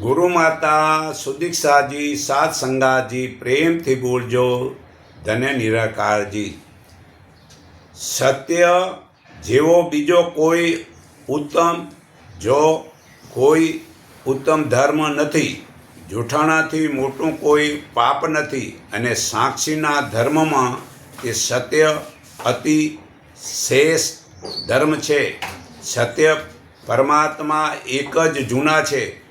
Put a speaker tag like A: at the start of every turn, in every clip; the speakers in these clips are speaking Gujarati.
A: ગુરુ માતા, સુદીક્ષાજી, સાત સંગાજી, પ્રેમથી બોલજો, ધન્ય નિરાકારજી. સત્ય જેવો બીજો કોઈ ઉત્તમ, જો કોઈ ઉત્તમ ધર્મ નથી, જૂઠાણાથી મોટું કોઈ પાપ નથી અને સાક્ષીના ધર્મમાં તે સત્ય અતિ શેષ ધર્મ છે. સત્ય પરમાત્મા એક જ જૂના છે.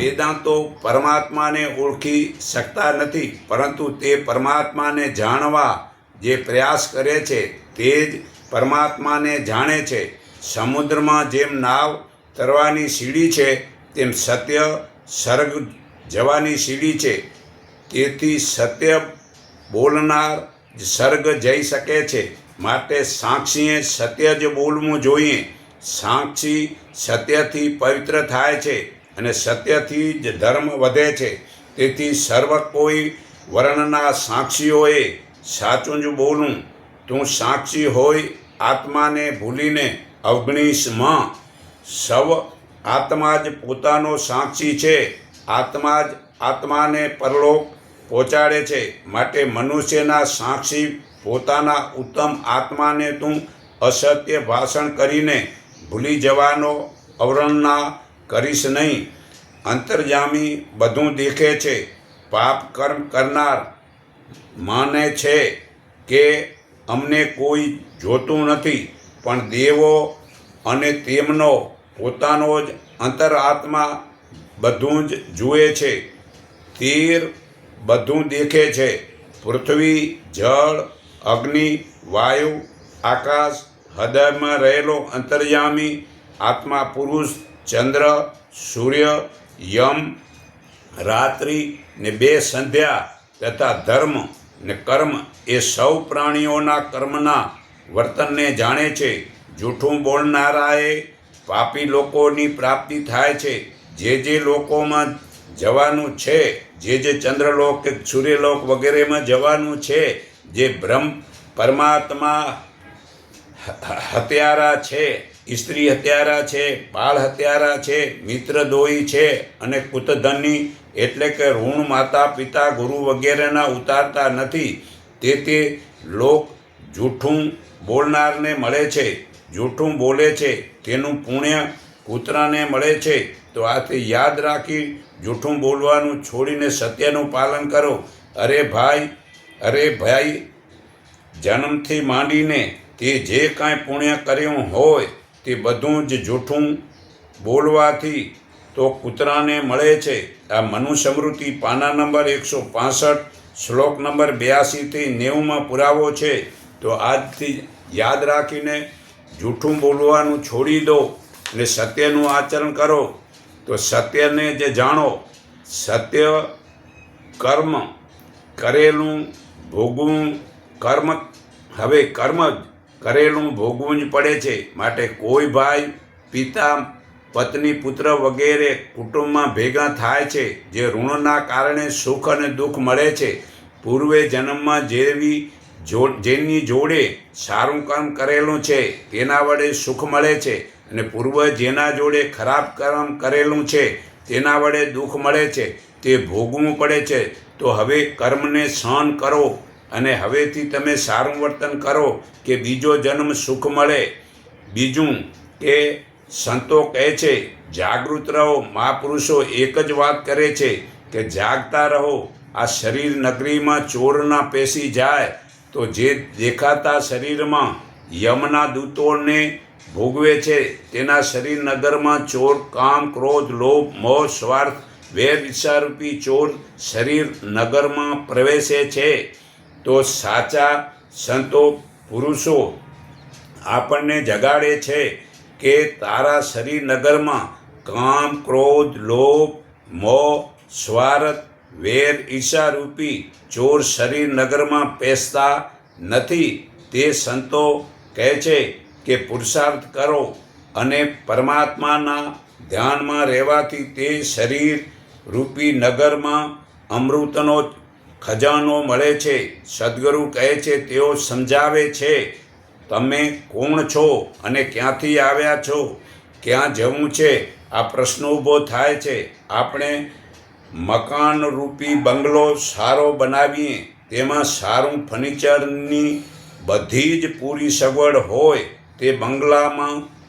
A: વેદાંતો પરમાત્માને ઓળખી શકતા નથી, પરંતુ તે પરમાત્માને જાણવા જે પ્રયાસ કરે છે તે જ પરમાત્માને જાણે છે. સમુદ્રમાં જેમ નાવ તરવાની સીડી છે, તેમ સત્ય સર્ગ જવાની સીડી છે. તેથી સત્ય બોલનાર જ સ્વર્ગ જઈ શકે છે. માટે સાક્ષીએ સત્ય જ બોલવું જોઈએ. સાક્ષી સત્યથી પવિત્ર થાય છે. અને સત્યથી જ ધર્મ વધે છે. તેથી સર્વ કોઈ વર્ણના સાક્ષીઓએ સાચું જ બોલું. તું સાક્ષી હોય આત્માને ભૂલીને અવગણીશમાં સવ આત્મા જ પોતાનો સાક્ષી છે. આત્મા જ આત્માને પરલોક પહોંચાડે છે. માટે મનુષ્યના સાક્ષી પોતાના ઉત્તમ આત્માને તું અસત્ય ભાષણ કરીને ભૂલી જવાનો અવરણના કરીશ નહીં. અંતર્જામી બધું દેખે છે. પાપ કર્મ કરનાર માને છે કે અમને કોઈ જોતું નથી, પણ દેવો અને તેમનો પોતાનો જ અંતરાત્મા બધું જ જુએ છે. તીર બધું દેખે છે. પૃથ્વી, જળ, અગ્નિ, વાયુ, આકાશ, હૃદયમાં રહેલો અંતર્યામી આત્મા પુરુષ ચંદ્ર, સૂર્ય, યમ, રાત્રિ ને બે સંધ્યા તથા ધર્મ ને કર્મ એ સૌ પ્રાણીઓના કર્મના વર્તનને જાણે છે. જૂઠું બોલનારાએ પાપી લોકોની પ્રાપ્તિ થાય છે. જે જે લોકોમાં જવાનું છે, જે જે ચંદ્રલોક કે સૂર્યલોક વગેરેમાં જવાનું છે, જે બ્રહ્મ, પરમાત્મા હત્યારા છે સ્ત્રી હત્યારા છે, બાળ હત્યારા છે મિત્રદ્રોહી છે અને કુતધની એટલે કે ઋણ માતા, પિતા, ગુરુ વગેરેના ઉતારતા નથી. તે તે લોક જૂઠું બોલનારને મળે છે. જૂઠું બોલે છે. તેનું પુણ્ય કૂતરાને મળે છે. તો આથી યાદ રાખી જૂઠું બોલવાનું છોડીને સત્યનું પાલન કરો. અરે ભાઈ અરે ભાઈ, જન્મથી માંડીને તે જે કાંઈ પુણ્ય કર્યું હોય તે બધું જ જૂઠું બોલવાથી તો કૂતરાને મળે છે. આ મનુ સમૃદ્ધિ પાના નંબર એકસો પાસઠ, શ્લોક નંબર બ્યાસીથી નેવુંમાં પુરાવો છે. તો આજથી યાદ રાખીને જૂઠું બોલવાનું છોડી દો અને સત્યનું આચરણ કરો. તો સત્યને જે જાણો, સત્ય કર્મ કરેલું, ભોગવું કર્મ, હવે કર્મ જ કરેલું ભોગવું જ પડે છે. માટે કોઈ ભાઈ, પિતા, પત્ની, પુત્ર વગેરે કુટુંબમાં ભેગા થાય છે, જે ઋણના કારણે સુખ અને દુઃખ મળે છે. પૂર્વે જન્મમાં જેવી જો, જેની જોડે સારું કામ કરેલું છે, તેના વડે સુખ મળે છે અને પૂર્વ જેના જોડે ખરાબ કર્મ કરેલું છે, તેના વડે દુઃખ મળે છે. તે ભોગવું પડે છે. તો હવે કર્મને સહન કરો. અને હવેથી તમે સારું વર્તન કરો કે બીજો જન્મ સુખ મળે. બીજું કે સંતો કહે છે, જાગૃત રહો. મહાપુરુષો એક જ વાત કરે છે કે, જાગતા રહો. આ શરીર નગરીમાં ચોર ના પેસી જાય તો જે દેખાતા શરીરમાં યમના દૂતોને ભોગવે છે, તેના શરીર નગરમાં ચોર, કામ, ક્રોધ, લોભ, મોહ, સ્વાર્થ વેર ઈચ્છારૂપી ચોર શરીર નગરમાં પ્રવેશે છે. તો સાચા સંતો પુરુષો આપણને જગાડે છે કે તારા શરીર નગરમાં કામ, ક્રોધ, લોભ, મોહ, સ્વાર્થ, વેર ઈર્ષારૂપી ચોર શરીર નગરમાં પેસતા નથી. તે સંતો કહે છે કે પુરુષાર્થ કરો અને પરમાત્માના ધ્યાનમાં રહેવાથી તે શરીર રૂપી નગરમાં અમૃતનો ખજાનો મળે છે, સદગુરુ કહે છે, તેઓ સમજાવે છે, તમે કોણ છો અને ક્યાંથી આવ્યા છો? ક્યાં જવું છે? આ પ્રશ્ન ઊભો થાય છે. આપણે મકાન રૂપી બંગલો સારો બનાવીએ, તેમાં સારું ફર્નિચરની બધી જ પૂરી સગવડ હોય, તે બંગલામાં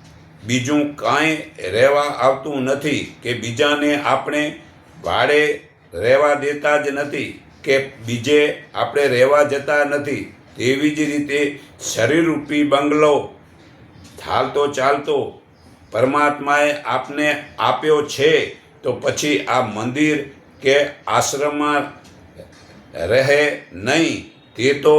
A: બીજું કાંઈ રહેવા આવતું નથી કે બીજાને આપણે ભાડે રહેવા દેતા જ નથી. કે બીજે આપણે રહેવા જતા નથી, તેવી જ રીતે શરીરરૂપી બંગલો ચાલતો ચાલતો પરમાત્માએ આપને આપ્યો છે, તો પછી આ મંદિર કે આશ્રમમાં રહે નહીં, તે તો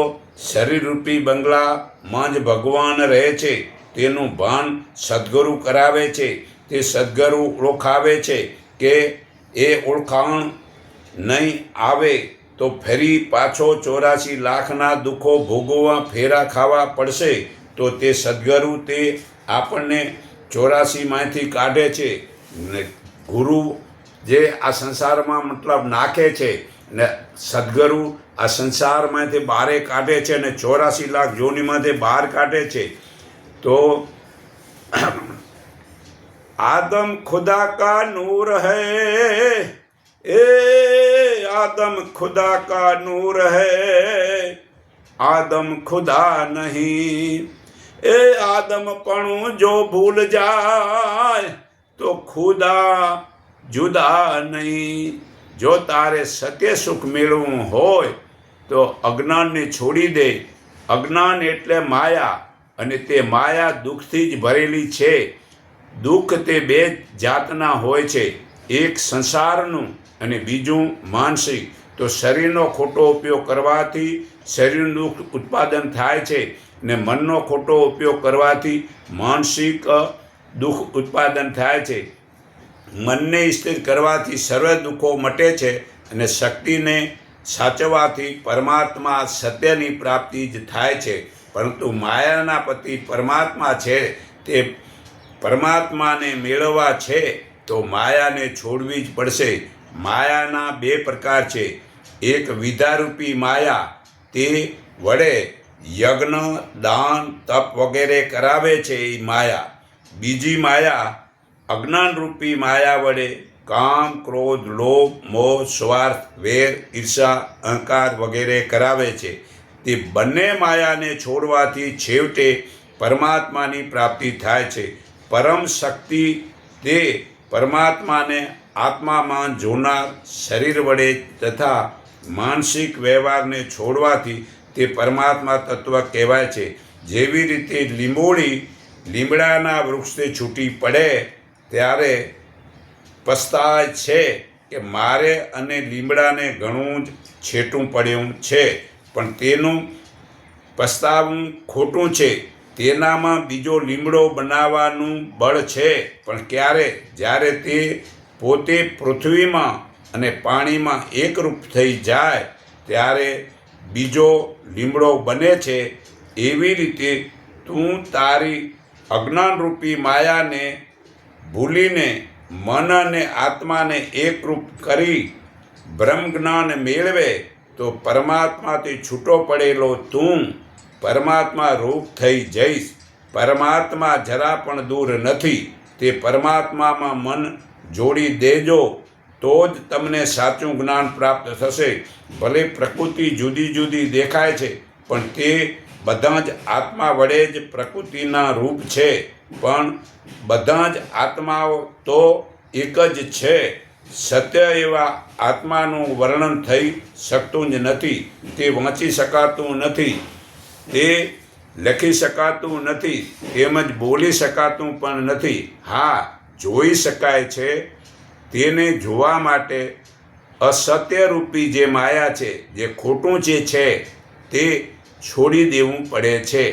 A: શરીરરૂપી બંગલામાં જ ભગવાન રહે છે, તેનું ભાન સદગુરુ કરાવે છે, તે સદગુરુ ઓળખાવે છે કે એ ઓળખાણ નહીં આવે. તો ફરી પાછો ચોરાસી લાખના દુઃખો ભોગવવા ફેરા ખાવા પડશે તો તે સદગુરુ તે આપણને ચોરાસીમાંથી કાઢે છે. ને ગુરુ જે આ સંસારમાં મતલબ નાખે છે ને સદગુરુ આ સંસારમાંથી બહારે કાઢે છે ને ચોરાસી લાખ જોનીમાંથી બહાર કાઢે છે. તો આદમ ખુદા કા નૂર હૈ? એ आदम खुदा का नूर है आदम खुदा नहीं ए आदम पणु जो भूल जाए તો ખુદા જુદા નહીં જો તારે સત્ય સુખ મેળવવું હોય તો અજ્ઞાનને છોડી દે અજ્ઞાન એટલે માયા અને તે માયા દુઃખથી જ ભરેલી છે દુઃખ તે બે જાતના હોય છે એક સંસારનું અને બીજું માનસિક. તો શરીરનો ખોટો ઉપયોગ કરવાથી શરીરનું ઉત્પાદન થાય છે ને મનનો ખોટો ઉપયોગ કરવાથી માનસિક દુઃખ ઉત્પાદન થાય છે. મનને સ્થિર કરવાથી સર્વ દુઃખો મટે છે અને શક્તિને સાચવવાથી પરમાત્મા સત્યની પ્રાપ્તિ જ થાય છે. પરંતુ માયાના પતિ પરમાત્મા છે, તે પરમાત્માને મેળવવા છે, તો માયાને છોડવી જ પડશે. માયાના બે પ્રકાર છે. એક વિધારૂપી માયા, તે વડે યજ્ઞ, દાન, તપ વગેરે કરાવે છે એ માયા. બીજી માયા, અજ્ઞાનરૂપી માયા વડે કામ, ક્રોધ, લોભ, મોહ, સ્વાર્થ, વેર, ઈર્ષા, અહંકાર વગેરે કરાવે છે. તે બંને માયાને છોડવાથી છેવટે પરમાત્માની પ્રાપ્તિ થાય છે. પરમ શક્તિ તે પરમાત્માને આત્મામાં જોનાર શરીર વડે તથા માનસિક વ્યવહારને છોડવાથી તે પરમાત્મા તત્વ કહેવાય છે. જેવી રીતે લીંબોળી લીમડાના વૃક્ષને છૂટી પડે ત્યારે પસ્તાય છે કે મારે અને લીમડાને ઘણું જ છેટું પડ્યું છે, પણ તેનું પસ્તાવું ખોટું છે. તેનામાં બીજો લીમડો બનાવવાનું બળ છે, પણ ક્યારે? જ્યારે તે પોતે પૃથ્વીમાં અને પાણીમાં એકરૂપ થઈ જાય, ત્યારે બીજો લીમડો બને છે. એવી રીતે તું તારી અજ્ઞાનરૂપી માયાને ભૂલીને, મન અને આત્માને એકરૂપ કરી બ્રહ્મ જ્ઞાન મેળવે, તો પરમાત્માથી છૂટો પડેલો તું પરમાત્મા રૂપ થઈ જઈશ. પરમાત્મા જરા પણ દૂર નથી. તે પરમાત્મામાં મન જોડી દેજો, તો જ તમને સાચું જ્ઞાન પ્રાપ્ત થશે. ભલે પ્રકૃતિ જુદી જુદી દેખાય છે, પણ તે બધા જ આત્મા વડે જ પ્રકૃતિના રૂપ છે. પણ બધા જ આત્માઓ તો એક જ છે. સત્ય એવા આત્માનું વર્ણન થઈ શકતું જ નથી. તે વાંચી શકાતું નથી. તે લખી શકાતું નથી. તેમજ બોલી શકાતું પણ નથી. હા જોઈ શકાય છે, તેને જોવા માટે અસત્યરૂપી જે માયા છે, જે ખોટું જે છે, તે છોડી દેવું પડે છે.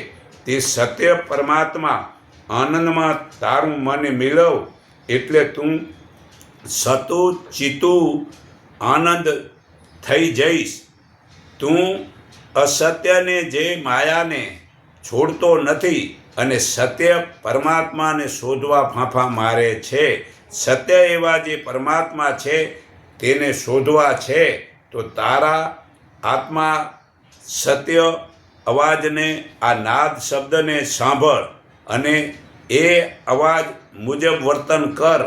A: તે સત્ય પરમાત્મા આનંદમાં તારું મને મેળવ એટલે તું સતું ચિતું આનંદ થઈ જઈશ. તું અસત્યને જે માયાને છોડતો નથી અને સત્ય પરમાત્માને શોધવા ફાંફા મારે છે. સત્ય એવા જે પરમાત્મા છે, તેને શોધવા છે, તો તારા આત્મા સત્ય અવાજને, આ નાદ શબ્દને સાંભળ અને એ અવાજ મુજબ વર્તન કર.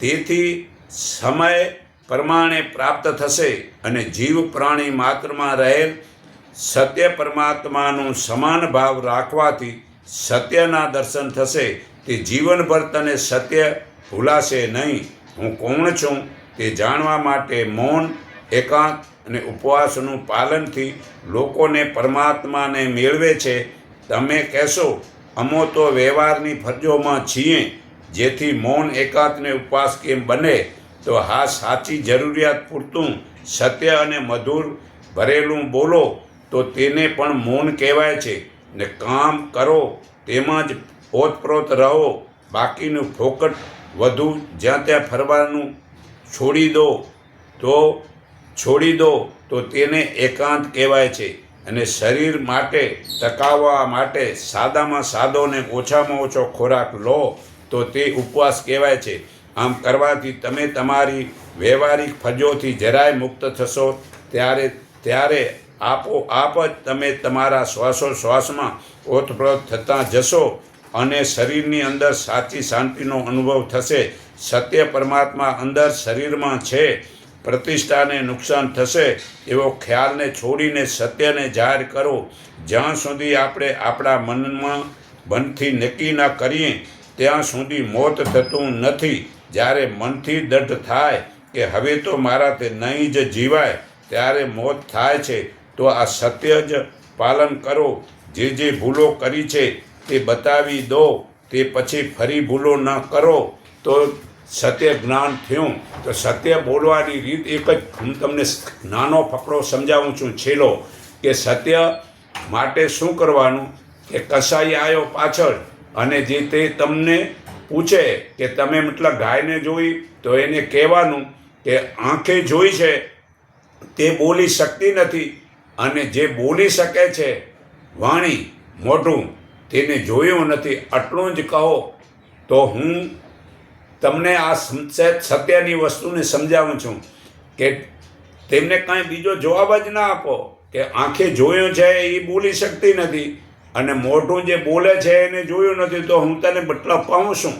A: તેથી સમય પ્રમાણે પ્રાપ્ત થશે અને જીવ પ્રાણી માત્રમાં રહેલ સત્ય પરમાત્માનું સમાન ભાવ રાખવાથી સત્યના દર્શન થશે તે જીવનભર તને સત્ય ભૂલાશે નહીં. હું કોણ છું તે જાણવા માટે મૌન, એકાંત અને ઉપવાસનું પાલનથી લોકોને પરમાત્માને મેળવે છે. તમે કહેશો, અમો તો વ્યવહારની ફરજોમાં છીએ. જેથી મૌન એકાંતને ઉપવાસ કેમ બને? તો હા, સાચી જરૂરિયાત પૂરતું સત્ય અને મધુર, ભરેલું બોલો. તો તેને પણ મૌન કહેવાય છે. ને કામ કરો, તેમાં જ ઓતપ્રોત રહો. બાકીનું ફોકટ વધુ જ્યાં ત્યાં ફરવાનું છોડી દો, તો છોડી દો, તો તેને એકાંત કહેવાય છે. અને શરીર માટે, ટકાવવા માટે સાદામાં સાદો ને ઓછામાં ઓછો ખોરાક લો, તો તે ઉપવાસ કહેવાય છે. આમ કરવાથી તમે તમારી વ્યવહારિક ફજોથી જરાય મુક્ત થશો. ત્યારે ત્યારે આપો, આપ જ તમે તમારા શ્વાસોશ્વાસમાં ઓતપ્રોત થતાં જશો અને શરીરની અંદર સાચી શાંતિનો અનુભવ થશે. સત્ય પરમાત્મા અંદર શરીરમાં છે, પ્રતિષ્ઠાને નુકસાન થશે. એવો ખ્યાલને છોડીને સત્યને જાહેર કરો. જ્યાં સુધી આપણે આપણા મનમાં મનથી નક્કી ન કરીએ, ત્યાં સુધી મોત થતું નથી. જ્યારે મનથી દઢ થાય કે હવે તો મારાથી નહીં જ જીવાય, ત્યારે મોત થાય છે. તો આ સત્ય જ પાલન કરો. જે જે ભૂલો કરી છે તે બતાવી દો. તે પછી ફરી ભૂલો ન કરો. તો સત્ય જ્ઞાન થયું. તો સત્ય બોલવાની રીત એક જ. હું તમને નાનો ફકડો સમજાવું છું છેલ્લો, કે સત્ય માટે શું કરવાનું? કે કસાઈ આવ્યો પાછળ. અને જે તે તમને પૂછે કે તમે મતલબ ગાયને જોઈ, તો એને કહેવાનું કે આંખે જોઈ છે. તે બોલી શકતી નથી. અને જે બોલી શકે છે, વાણી, મોઢું, તેને જોયું નથી, આટલું જ કહો, તો હું તમને આ સત્યની વસ્તુને સમજાવું છું કે તેમને કાંઈ બીજો જવાબ જ ના આપો કે આંખે જોયું છે એ બોલી શકતી નથી અને મોઢું જે બોલે છે એને જોયું નથી, તો હું તને મતલબ પાઉં છું.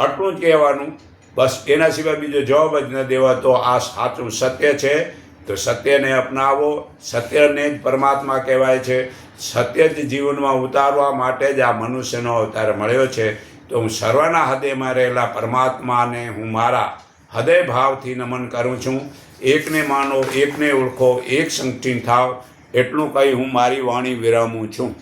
A: આટલું જ કહેવાનું. બસ એના સિવાય બીજો જવાબ જ ન દેવા તો આ સાચું સત્ય છે. તો સત્યને અપનાવો, સત્યને જ પરમાત્મા કહેવાય છે. સત્ય જ જીવનમાં ઉતારવા માટે જ આ મનુષ્યનો અવતાર મળ્યો છે. તો હું સર્વના હૃદયમાં રહેલા પરમાત્માને હું મારા હૃદય ભાવથી નમન કરું છું. એકને માનો, એકને ઓળખો, એક સંગઠિત થાવ, એટલું કહી હું મારી વાણી વિરામું છું.